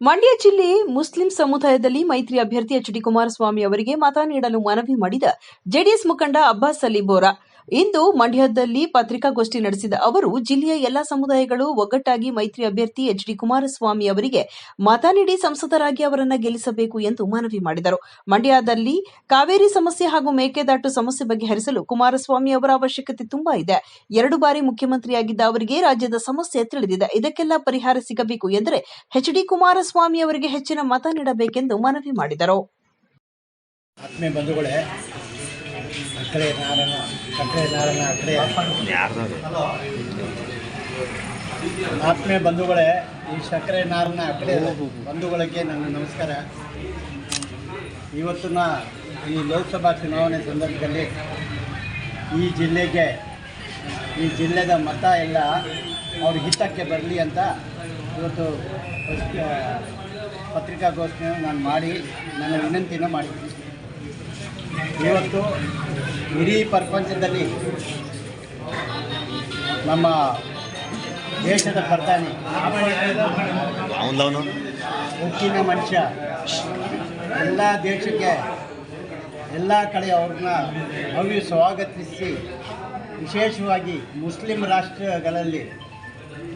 ಮಂಡ್ಯ ಜಿಲ್ಲೆ ಮುಸ್ಲಿಂ ಸಮುದಾಯದಲ್ಲಿ ಮೈತ್ರಿ ಅಭ್ಯರ್ಥಿ ಎಚ್ ಡಿ ಕುಮಾರಸ್ವಾಮಿ ಅವರಿಗೆ ಮತ ನೀಡಲು ಮನವಿ ಮಾಡಿದ ಜೆಡಿಎಸ್ ಮುಖಂಡ ಅಬ್ಬಾಸ್ ಅಲಿ ಬೋರಾ. ಇಂದು ಮಂಡ್ಯದಲ್ಲಿ ಪತ್ರಿಕಾಗೋಷ್ಠಿ ನಡೆಸಿದ ಅವರು, ಜಿಲ್ಲೆಯ ಎಲ್ಲಾ ಸಮುದಾಯಗಳು ಒಗ್ಗಟ್ಟಾಗಿ ಮೈತ್ರಿ ಅಭ್ಯರ್ಥಿ ಎಚ್ ಡಿ ಕುಮಾರಸ್ವಾಮಿ ಅವರಿಗೆ ಮತ ನೀಡಿ ಸಂಸದರಾಗಿ ಅವರನ್ನು ಗೆಲ್ಲಿಸಬೇಕು ಎಂದು ಮನವಿ ಮಾಡಿದರು. ಮಂಡ್ಯದಲ್ಲಿ ಕಾವೇರಿ ಸಮಸ್ಯೆ ಹಾಗೂ ಮೇಕೆದಾಟು ಸಮಸ್ಯೆ ಬಗೆಹರಿಸಲು ಕುಮಾರಸ್ವಾಮಿ ಅವರ ಅವಶ್ಯಕತೆ ತುಂಬಾ ಇದೆ. ಎರಡು ಬಾರಿ ಮುಖ್ಯಮಂತ್ರಿಯಾಗಿದ್ದ ಅವರಿಗೆ ರಾಜ್ಯದ ಸಮಸ್ಯೆ ತಿಳಿದಿದೆ. ಇದಕ್ಕೆಲ್ಲ ಪರಿಹಾರ ಸಿಗಬೇಕು ಎಂದರೆ ಎಚ್ ಡಿ ಕುಮಾರಸ್ವಾಮಿ ಅವರಿಗೆ ಹೆಚ್ಚಿನ ಮತ ನೀಡಬೇಕೆಂದು ಮನವಿ ಮಾಡಿದರು. ಆತ್ಮೀಯ ಬಂಧುಗಳೇ ಆತ್ಮೀಯ ಬಂಧುಗಳೇ, ಈ ಸಕ್ಕರೆ ನಾರನ ಅಕ್ಕಡೆ ಬಂಧುಗಳಿಗೆ ನನ್ನ ನಮಸ್ಕಾರ. ಇವತ್ತಿನ ಈ ಲೋಕಸಭಾ ಚುನಾವಣೆ ಸಂದರ್ಭದಲ್ಲಿ ಈ ಜಿಲ್ಲೆಗೆ, ಈ ಜಿಲ್ಲೆದ ಮತ ಎಲ್ಲ ಅವ್ರ ಹಿತಕ್ಕೆ ಬರಲಿ ಅಂತ ಇವತ್ತು ಪತ್ರಿಕಾಗೋಷ್ಠಿಯನ್ನು ನಾನು ಮಾಡಿ, ನನ್ನ ವಿನಂತಿನ ಮಾಡಿದ್ದೀನಿ ಇವತ್ತು ಇಡೀ ಪ್ರಪಂಚದಲ್ಲಿ ನಮ್ಮ ದೇಶದ ಪ್ರಧಾನಿ ಅವನು ಉಕ್ಕಿನ ಮನುಷ್ಯ. ಎಲ್ಲ ದೇಶಕ್ಕೆ ಎಲ್ಲ ಕಡೆ ಅವ್ರನ್ನ ಭವ್ಯ ಸ್ವಾಗತಿಸಿ ವಿಶೇಷವಾಗಿ ಮುಸ್ಲಿಂ ರಾಷ್ಟ್ರಗಳಲ್ಲಿ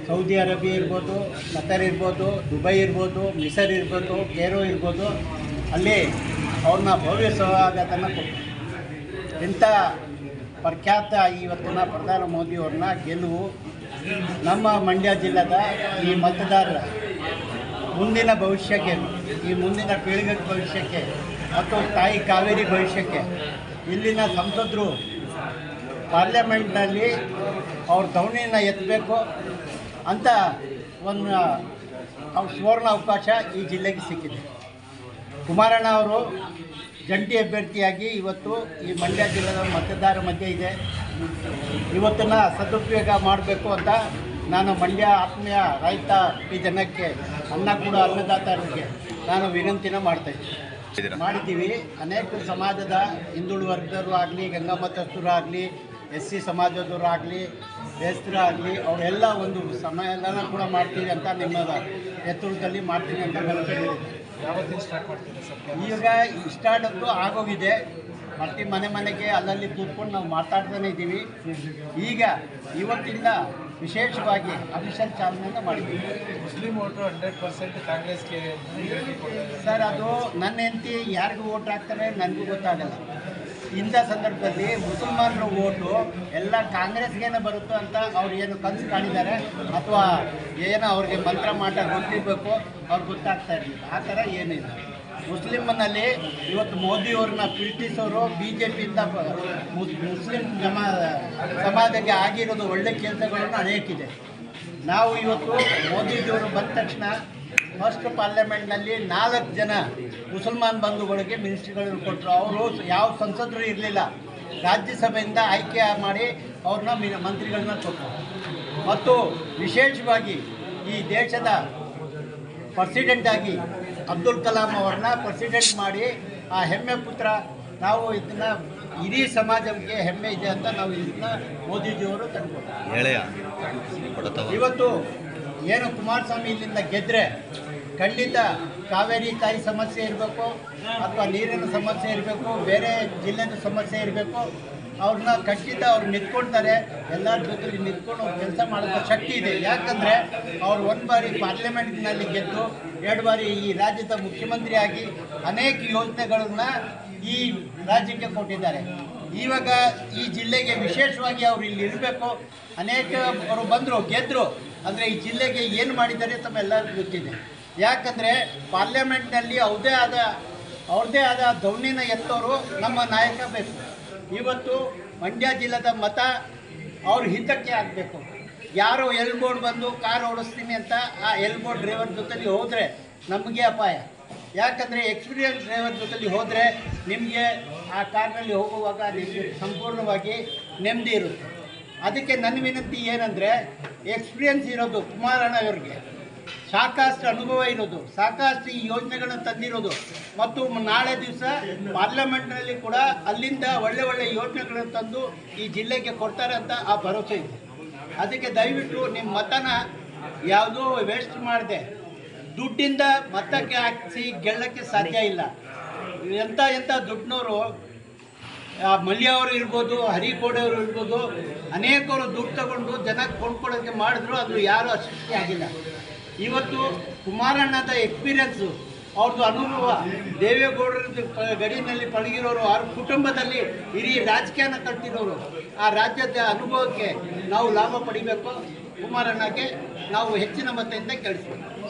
ಸೌದಿ ಅರೇಬಿಯಾ ಇರ್ಬೋದು ಕತರ್ ಇರ್ಬೋದು ದುಬೈ ಇರ್ಬೋದು ಮಿಸರ್ ಇರ್ಬೋದು ಕೇರೋ ಇರ್ಬೋದು ಅಲ್ಲಿ ಅವ್ರನ್ನ ಭವ್ಯ ಸ್ವಾಗತನ ಕೊಟ್ಟರು ಇಂಥ ಪ್ರಖ್ಯಾತ ಇವತ್ತಿನ ಪ್ರಧಾನಿ ಮೋದಿಯವ್ರನ್ನ ಗೆಲುವು ನಮ್ಮ ಮಂಡ್ಯ ಜಿಲ್ಲೆದ ಈ ಮತದಾರರ ಮುಂದಿನ ಭವಿಷ್ಯಕ್ಕೆ, ಈ ಮುಂದಿನ ಪೀಳಿಗೆ ಭವಿಷ್ಯಕ್ಕೆ ಮತ್ತು ತಾಯಿ ಕಾವೇರಿ ಭವಿಷ್ಯಕ್ಕೆ ಇಲ್ಲಿನ ಸಂಸದರು ಪಾರ್ಲಿಮೆಂಟ್ನಲ್ಲಿ ಅವ್ರ ಧವಣಿನ ಎತ್ತಬೇಕು ಅಂತ ಒಂದು, ಅವ್ರ ಸುವರ್ಣ ಅವಕಾಶ ಈ ಜಿಲ್ಲೆಗೆ ಸಿಕ್ಕಿದೆ. ಕುಮಾರಣ್ಣ ಅವರು ಜಂಟಿ ಅಭ್ಯರ್ಥಿಯಾಗಿ ಇವತ್ತು ಈ ಮಂಡ್ಯ ಜಿಲ್ಲೆಯ ಮತದಾರ ಮಧ್ಯೆ ಇದೆ. ಇವತ್ತನ್ನು ಸದುಪಯೋಗ ಮಾಡಬೇಕು ಅಂತ ನಾನು ಮಂಡ್ಯ ಆತ್ಮೀಯ ರೈತ ಈ ಜನಕ್ಕೆ ಅನ್ನ ಕೂಡ ಅನ್ನದಾತರಿಗೆ ನಾನು ವಿನಂತಿನ ಮಾಡ್ತಾಯಿದ್ದೀನಿ ಮಾಡಿದ್ದೀವಿ. ಅನೇಕ ಸಮಾಜದ ಹಿಂದುಳಿದ ವರ್ಗದವರು ಆಗಲಿ, ಗಂಗಾಮತಸ್ಥರು ಆಗಲಿ, ಎಸ್ ಸಿ ಸಮಾಜದವರು ಆಗಲಿ ಬೇಸ್ತರು ಆಗಲಿ, ಅವರೆಲ್ಲ ಒಂದು ಸಮ್ಮೇಳನ ಕೂಡ ಮಾಡ್ತೀವಿ ಅಂತ ನಿಮ್ಮ ನೇತೃತ್ವದಲ್ಲಿ ಮಾಡ್ತೀನಿ ಅಂತ ಈಗ ಸ್ಟಾರ್ಟ್ ಅಂತೂ ಆಗೋಗಿದೆ. ಪ್ರತಿ ಮನೆ ಮನೆಗೆ ಅಲ್ಲಲ್ಲಿ ಕೂತ್ಕೊಂಡು ನಾವು ಮಾತಾಡ್ತಾನೆ ಇದ್ದೀವಿ. ಈಗ ಇವತ್ತಿಂದ ವಿಶೇಷವಾಗಿ ಅಫಿಷಿಯಲ್ ಚಾಲನೆಯನ್ನು ಮಾಡಿದ್ದೀವಿ. ಮುಸ್ಲಿಂ ವೋಟರ್ ಹಂಡ್ರೆಡ್ ಪರ್ಸೆಂಟ್ ಕಾಂಗ್ರೆಸ್ಗೆ ಸರ್ ಅದು ನನ್ನ ಹೆಂಡತಿ ಯಾರಿಗೂ ವೋಟ್ ಹಾಕ್ತಾರೆ ನನಗೂ ಗೊತ್ತಾಗಲ್ಲ. ಇಂಥ ಸಂದರ್ಭದಲ್ಲಿ ಮುಸಲ್ಮಾನರ ಓಟು ಎಲ್ಲ ಕಾಂಗ್ರೆಸ್ಗೇನೆ ಬರುತ್ತೋ ಅಂತ ಅವ್ರು ಏನು ಕನಸು ಕಾಣಿದ್ದಾರೆ ಅಥವಾ ಏನೋ ಅವ್ರಿಗೆ ಮಂತ್ರ ಮಾಟ ಗೊತ್ತಿರಬೇಕು ಅವ್ರು ಗೊತ್ತಾಗ್ತಾ ಇರಲಿಲ್ಲ. ಆ ಥರ ಏನಿಲ್ಲ ಮುಸ್ಲಿಮ್ನಲ್ಲಿ ಇವತ್ತು ಮೋದಿಯವ್ರನ್ನ ಪ್ರೀತಿಸೋರು ಬಿ ಜೆ ಪಿಯಿಂದ ಮುಸ್ಲಿಂ ಜಮಾ ಸಮಾಜಕ್ಕೆ ಆಗಿರೋದು ಒಳ್ಳೆ ಕೆಲಸಗಳನ್ನು ಅನೇಕಿದೆ. ನಾವು ಇವತ್ತು ಮೋದಿಜಿಯವರು ಬಂದ ತಕ್ಷಣ ಫಸ್ಟ್ ಪಾರ್ಲಿಮೆಂಟ್ನಲ್ಲಿ ನಾಲ್ಕು ಜನ ಮುಸಲ್ಮಾನ್ ಬಂಧುಗಳಿಗೆ ಮಿನಿಸ್ಟ್ರಿಗಳನ್ನು ಕೊಟ್ಟರು. ಅವರು ಯಾವ ಸಂಸದರು ಇರಲಿಲ್ಲ. ರಾಜ್ಯಸಭೆಯಿಂದ ಆಯ್ಕೆ ಮಾಡಿ ಅವ್ರನ್ನ ಮಿ ಮಂತ್ರಿಗಳನ್ನ ಕೊಟ್ಟರು. ಮತ್ತು ವಿಶೇಷವಾಗಿ ಈ ದೇಶದ ಪ್ರೆಸಿಡೆಂಟ್ ಆಗಿ ಅಬ್ದುಲ್ ಕಲಾಂ ಅವ್ರನ್ನ ಪ್ರೆಸಿಡೆಂಟ್ ಮಾಡಿ ಆ ಹೆಮ್ಮೆ ಪುತ್ರ ನಾವು ಇದನ್ನ ಇಡೀ ಸಮಾಜಕ್ಕೆ ಹೆಮ್ಮೆ ಇದೆ ಅಂತ ನಾವು ಇದನ್ನ ಮೋದಿಜಿಯವರು ತಂದ್ಕೊಡ್ತಾರೆ ಹೇಳೆಯ ಇವತ್ತು ಏನು ಕುಮಾರಸ್ವಾಮಿ ಇಲ್ಲಿಂದ ಗೆದ್ದರೆ ಖಂಡಿತ ಕಾವೇರಿ ತಾಯಿ ಸಮಸ್ಯೆ ಇರಬೇಕು ಅಥವಾ ನೀರಿನ ಸಮಸ್ಯೆ ಇರಬೇಕು, ಬೇರೆ ಜಿಲ್ಲೆದ ಸಮಸ್ಯೆ ಇರಬೇಕು, ಅವ್ರನ್ನ ಖಂಡಿತ ಅವ್ರು ನಿಂತ್ಕೊಳ್ತಾರೆ. ಎಲ್ಲರ ಜೊತೆ ನಿಂತ್ಕೊಂಡು ಕೆಲಸ ಮಾಡೋ ಶಕ್ತಿ ಇದೆ. ಯಾಕಂದರೆ ಅವ್ರು ಒಂದು ಬಾರಿ ಪಾರ್ಲಿಮೆಂಟ್ನಲ್ಲಿ ಗೆದ್ದು, ಎರಡು ಬಾರಿ ಈ ರಾಜ್ಯದ ಮುಖ್ಯಮಂತ್ರಿಯಾಗಿ ಅನೇಕ ಯೋಜನೆಗಳನ್ನು ಈ ರಾಜ್ಯಕ್ಕೆ ಕೊಟ್ಟಿದ್ದಾರೆ. ಇವಾಗ ಈ ಜಿಲ್ಲೆಗೆ ವಿಶೇಷವಾಗಿ ಅವರು ಇಲ್ಲಿ ಇರಬೇಕು. ಅನೇಕ ಅವರು ಬಂದರು ಗೆದ್ದರು ಅಂದರೆ ಈ ಜಿಲ್ಲೆಗೆ ಏನು ಮಾಡಿದ್ದಾರೆ ತಮ್ಮೆಲ್ಲರಿಗೂ ಗೊತ್ತಿದೆ. ಯಾಕಂದರೆ ಪಾರ್ಲಿಮೆಂಟ್ನಲ್ಲಿ ಅವ್ರದೇ ಆದ ಅವ್ರದೇ ಆದ ದೌಣಿನ ಎತ್ತೋರು ನಮ್ಮ ನಾಯಕ ಬೇಕು. ಇವತ್ತು ಮಂಡ್ಯ ಜಿಲ್ಲೆದ ಮತ ಅವ್ರ ಹಿತಕ್ಕೆ ಆಗಬೇಕು. ಯಾರೋ ಎಲ್ಬೋರ್ಡ್ ಬಂದು ಕಾರ್ ಓಡಿಸ್ತೀನಿ ಅಂತ ಆ ಎಲ್ಬೋರ್ಡ್ ಡ್ರೈವರ್ ಜೊತೆಲಿ ಹೋದರೆ ನಮಗೆ ಅಪಾಯ. ಯಾಕಂದರೆ ಎಕ್ಸ್ಪೀರಿಯನ್ಸ್ ಡ್ರೈವರ್ ಜೊತೆಲಿ ಹೋದರೆ ನಿಮಗೆ ಆ ಕಾರ್ನಲ್ಲಿ ಹೋಗುವಾಗ ನಿಮಗೆ ಸಂಪೂರ್ಣವಾಗಿ ನೆಮ್ಮದಿ ಇರುತ್ತೆ. ಅದಕ್ಕೆ ನನ್ನ ವಿನಂತಿ ಏನಂದರೆ, ಎಕ್ಸ್ಪೀರಿಯನ್ಸ್ ಇರೋದು ಕುಮಾರಣ್ಣ ಅವರಿಗೆ ಸಾಕಷ್ಟು ಅನುಭವ ಇರೋದು, ಸಾಕಷ್ಟು ಈ ಯೋಜನೆಗಳನ್ನು ತಂದಿರೋದು. ಮತ್ತು ನಾಳೆ ದಿವಸ ಪಾರ್ಲಿಮೆಂಟ್ನಲ್ಲಿ ಕೂಡ ಅಲ್ಲಿಂದ ಒಳ್ಳೆ ಒಳ್ಳೆ ಯೋಜನೆಗಳನ್ನು ತಂದು ಈ ಜಿಲ್ಲೆಗೆ ಕೊಡ್ತಾರೆ ಅಂತ ಆ ಭರವಸೆ ಇದೆ. ಅದಕ್ಕೆ ದಯವಿಟ್ಟು ನಿಮ್ಮ ಮತನ ಯಾವುದೋ ವೇಸ್ಟ್ ಮಾಡದೆ. ದುಡ್ಡಿಂದ ಮತಕ್ಕೆ ಹಾಕಿಸಿ ಗೆಲ್ಲಕ್ಕೆ ಸಾಧ್ಯ ಇಲ್ಲ. ಎಂಥ ಎಂಥ ದುಡ್ಡಿನವರು ಮಲ್ಯ ಅವರು ಇರ್ಬೋದು ಹರಿಕೋಡೆಯವರು ಇರ್ಬೋದು, ಅನೇಕರು ದುಡ್ಡು ತಗೊಂಡು ಜನಕ್ಕೆ ಕೊಂಡ್ಕೊಳ್ಳೋಕ್ಕೆ ಮಾಡಿದ್ರು, ಅದು ಯಾರೂ ಅಶಕ್ತಿ ಆಗಿಲ್ಲ ಇವತ್ತು ಕುಮಾರಣ್ಣದ ಎಕ್ಸ್ಪೀರಿಯನ್ಸು ಅವ್ರದ್ದು ಅನುಭವ, ದೇವೇಗೌಡರ ಗಡಿನಲ್ಲಿ ಪಳಗಿರೋರು, ಅವ್ರ ಕುಟುಂಬದಲ್ಲಿ ಇಡೀ ರಾಜಕೀಯನ ಕಟ್ಟಿರೋರು ಆ ರಾಜ್ಯದ ಅನುಭವಕ್ಕೆ ನಾವು ಲಾಭ ಪಡಿಬೇಕು. ಕುಮಾರಣ್ಣಗೆ ನಾವು ಹೆಚ್ಚಿನ ಮತದಿಂದ ಕೇಳಿಸ್ಬೇಕು